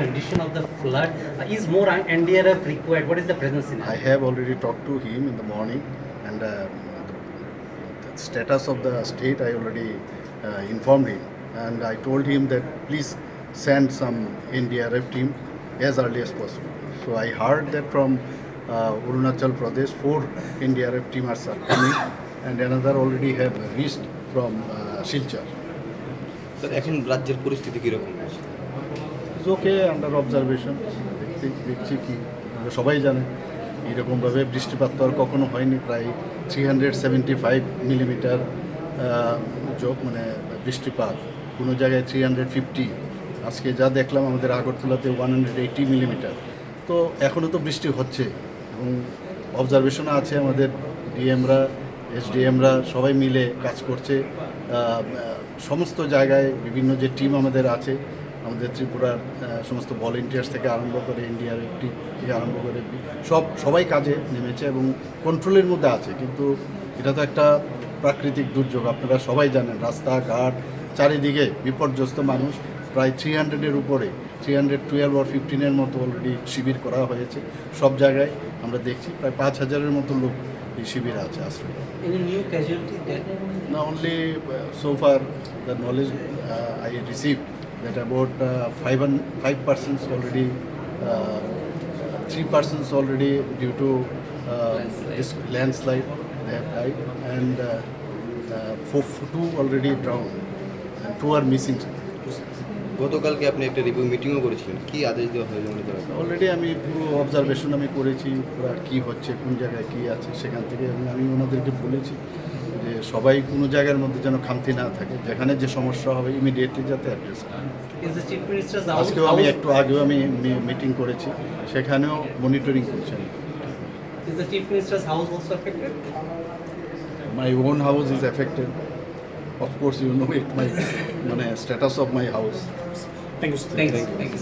condition of the flood? Uh, is more NDRF required? What is the present I scenario? have already talked to him in the morning, and uh, the status of the state I already uh, informed him, and I told him that please send some NDRF team as early as possible. So I heard that from uh, Arunachal Pradesh, four NDRF team are coming, and another already have reached from uh, Silchar. Sir এখন রাজ্যের পরিস্থিতি কীরকম is okay under observation দেখছি কি, আমরা সবাই জানে। এইরকমভাবে বৃষ্টিপাত তো আর কখনো হয়নি, প্রায় three hundred seventy five millimetre যোগ মানে বৃষ্টিপাত। কোনো জায়গায় থ্রি হান্ড্রেড ফিফটি আজকে যা দেখলাম, আমাদের আগরতলাতে ওয়ান হান্ড্রেড এইটি মিলিমিটার তো এখনও তো বৃষ্টি হচ্ছে। এবং অবজারভেশনে আছে আমাদের ডিএমরা এসডিএমরা সবাই মিলে কাজ করছে। সমস্ত জায়গায় বিভিন্ন যে টিম আমাদের আছে আমাদের ত্রিপুরার সমস্ত ভলেন্টিয়ার্স থেকে আরম্ভ করে ইন্ডিয়ার একটি থেকে আরম্ভ করে সব সবাই কাজে নেমেছে এবং কন্ট্রোলের মধ্যে আছে। কিন্তু এটা তো একটা প্রাকৃতিক দুর্যোগ আপনারা সবাই জানেন রাস্তাঘাট চারিদিকে বিপর্যস্ত মানুষ। প্রায় থ্রি হান্ড্রেডের উপরে থ্রি হান্ড্রেড টুয়েলভ আর ফিফটিনের মতো অলরেডি শিবির করা হয়েছে। সব জায়গায় আমরা দেখছি প্রায় পাঁচ হাজারের মতো লোক এই শিবিরে আছে আশ্রয়। Any new casualty there? Now only uh, so uh, that about uh, five and five persons already, uh, three persons already due to uh, this landslide they have died, and uh, uh, four, two already drowned, and two are missing. গতকালকে আপনি একটা review মিটিংও করেছিলেন কি আদেশ দেওয়া হয়েছে মনে করেন অলরেডি আমি পুরো অবজারভেশন আমি করেছি পুরো কী হচ্ছে কোন জায়গায় কী আছে সেখান থেকে এবং আমি ওনাদেরকে বলেছি যে সবাই কোনো জায়গার মধ্যে যেন খামতি না থাকে যেখানে যে সমস্যা হবে ইমিডিয়েটলি যাতে অ্যাড্রেস? আজকেও আমি একটু আগেও আমি মিটিং করেছি সেখানেও মনিটরিং করছি আমি Is the chief minister's house also affected? My own house is affected of course you know it my মানে status of my house Thank you. Thank you.